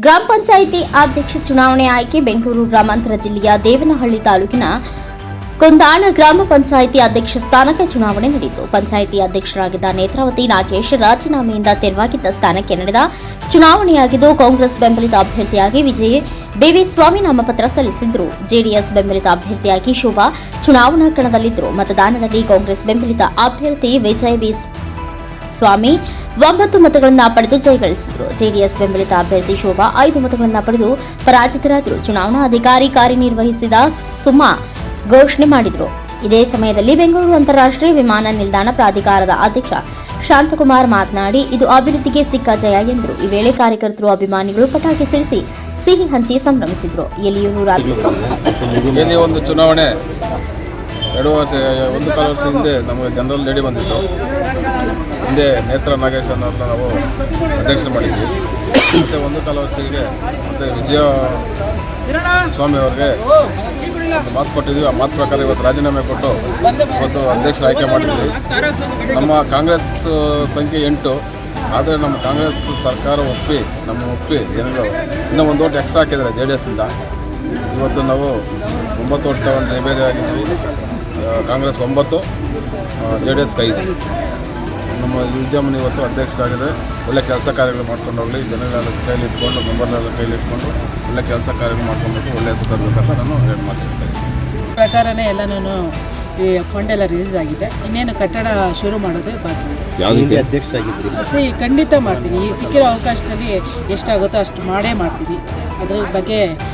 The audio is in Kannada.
ಗ್ರಾಮ ಪಂಚಾಯಿತಿ ಅಧ್ಯಕ್ಷ ಚುನಾವಣೆ ಆಯ್ಕೆ, ಬೆಂಗಳೂರು ಗ್ರಾಮಾಂತರ ಜಿಲ್ಲೆಯ ದೇವನಹಳ್ಳಿ ತಾಲೂಕಿನ ಕೊಂದಾಣ ಗ್ರಾಮ ಪಂಚಾಯಿತಿ ಅಧ್ಯಕ್ಷ ಸ್ಥಾನಕ್ಕೆ ಚುನಾವಣೆ ನಡೆಯಿತು. ಪಂಚಾಯಿತಿ ಅಧ್ಯಕ್ಷರಾಗಿದ್ದ ನೇತ್ರಾವತಿ ನಾಗೇಶ್ ರಾಜೀನಾಮೆಯಿಂದ ತೆರವಾಗಿದ್ದ ಸ್ಥಾನಕ್ಕೆ ನಡೆದ ಚುನಾವಣೆಯಾಗಿದ್ದು ಕಾಂಗ್ರೆಸ್ ಬೆಂಬಲಿತ ಅಭ್ಯರ್ಥಿಯಾಗಿ ವಿಜಯ್ ಬಿವಿ ಸ್ವಾಮಿ ನಾಮಪತ್ರ ಸಲ್ಲಿಸಿದ್ರು. ಜೆಡಿಎಸ್ ಬೆಂಬಲಿತ ಅಭ್ಯರ್ಥಿಯಾಗಿ ಶೋಭಾ ಚುನಾವಣಾ ಕಣದಲ್ಲಿದ್ದರು. ಮತದಾನದಲ್ಲಿ ಕಾಂಗ್ರೆಸ್ ಬೆಂಬಲಿತ ಅಭ್ಯರ್ಥಿ ವಿಜಯ್ ಬಿ ಸ್ವಾಮಿ ಒಂಬತ್ತು ಮತಗಳನ್ನು ಪಡೆದು ಜಯಗಳಿಸಿದರು ಜೆಡಿಎಸ್ ಬೆಂಬಲಿತ ಅಭ್ಯರ್ಥಿ ಶೋಭಾ ಐದು ಮತಗಳನ್ನು ಪಡೆದು ಪರಾಜಿತರಾದರು. ಚುನಾವಣಾ ಅಧಿಕಾರಿ ಕಾರ್ಯನಿರ್ವಹಿಸಿದ ಸುಮಾ ಘೋಷಣೆ ಮಾಡಿದರು. ಇದೇ ಸಮಯದಲ್ಲಿ ಬೆಂಗಳೂರು ಅಂತಾರಾಷ್ಟ್ರೀಯ ವಿಮಾನ ನಿಲ್ದಾಣ ಪ್ರಾಧಿಕಾರದ ಅಧ್ಯಕ್ಷ ಶಾಂತಕುಮಾರ್ ಮಾತನಾಡಿ ಇದು ಅಭಿವೃದ್ಧಿಗೆ ಸಿಕ್ಕ ಜಯ ಎಂದರು. ಈ ವೇಳೆ ಕಾರ್ಯಕರ್ತರು ಅಭಿಮಾನಿಗಳು ಪಟಾಕಿ ಸಿಡಿಸಿ ಸಿಹಿ ಹಂಚಿ ಸಂಭ್ರಮಿಸಿದರು. ಎಲ್ಲಿಯೂ ಇಲ್ಲಿ ಒಂದು ಚುನಾವಣೆ ಎರಡು ವರ್ಷ ಒಂದು ಕಾಲ ವರ್ಷ ಹಿಂದೆ ನಮಗೆ ಜನರಲ್ ಲೇಡಿ ಬಂದಿತ್ತು. ಹಿಂದೆ ನೇತ್ರ ನಾಗೇಶ್ ಅನ್ನೋರನ್ನ ನಾವು ಅಧ್ಯಕ್ಷ ಮಾಡಿದ್ವಿ. ಮತ್ತು ಒಂದು ಕಾಲ ಮತ್ತೆ ವಿಜಯ ಸ್ವಾಮಿ ಅವ್ರಿಗೆ ಮಾತು ಕೊಟ್ಟಿದ್ವಿ. ಆ ಮಾತು ಪ್ರಕಾರ ಇವತ್ತು ರಾಜೀನಾಮೆ ಕೊಟ್ಟು ಇವತ್ತು ಅಧ್ಯಕ್ಷರ ಆಯ್ಕೆ ಮಾಡಿದ್ವಿ. ನಮ್ಮ ಕಾಂಗ್ರೆಸ್ ಸಂಖ್ಯೆ ಎಂಟು. ಆದರೆ ನಮ್ಮ ಕಾಂಗ್ರೆಸ್ ಸರ್ಕಾರ ಒಪ್ಪಿ, ನಮ್ಮ ಒಪ್ಪಿ ಜನರು ಇನ್ನೂ ಒಂದು ಓಟ್ ಎಕ್ಸ್ಟ್ರಾ ಹಾಕಿದ್ದಾರೆ ಜೆ ಡಿ ಎಸ್ಸಿಂದ ಇವತ್ತು ನಾವು ಒಂಬತ್ತು ಓಟ್ ತಗೊಂಡು ಜಯಬೇರಿ ಆಗಿದ್ದೀವಿ ಕಾಂಗ್ರೆಸ್ ಒಂಬತ್ತು ಜೆ ಡಿ ಎಸ್ ಐದು. ನಮ್ಮ ಉದ್ಯಮನ ಇವತ್ತು ಅಧ್ಯಕ್ಷರಾಗಿದೆ. ಒಳ್ಳೆ ಕೆಲಸ ಕಾರ್ಯಗಳು ಮಾಡ್ಕೊಂಡು ಹೋಗಲಿ. ಜನಗಳ ಕೈಲಿ ಇಟ್ಕೊಂಡು ಮೆಂಬರ್ನೆಲ್ಲ ಕೈಲಿ ಇಟ್ಕೊಂಡು ಒಳ್ಳೆ ಕೆಲಸ ಕಾರ್ಯಗಳು ಮಾಡ್ಕೊಂಡು ಒಳ್ಳೆ ಹೆಸರು ತರಬೇಕಂತ ನಾನು ಹೇಳಿ ಮಾತಾಡ್ತೇನೆ ಪ್ರಕಾರನೇ ಎಲ್ಲನೂ ಈ ಫಂಡ್ ಎಲ್ಲ ರಿಲೀಸ್ ಆಗಿದೆ. ಇನ್ನೇನು ಕಟ್ಟಡ ಶುರು ಮಾಡೋದೇ ಬಾಕಿ ಸಿ ಖಂಡಿತ ಮಾಡ್ತೀನಿ. ಈ ಸಿಕ್ಕಿರೋ ಅವಕಾಶದಲ್ಲಿ ಎಷ್ಟಾಗುತ್ತೋ ಅಷ್ಟು ಮಾಡೇ ಮಾಡ್ತೀನಿ. ಅದ್ರ ಬಗ್ಗೆ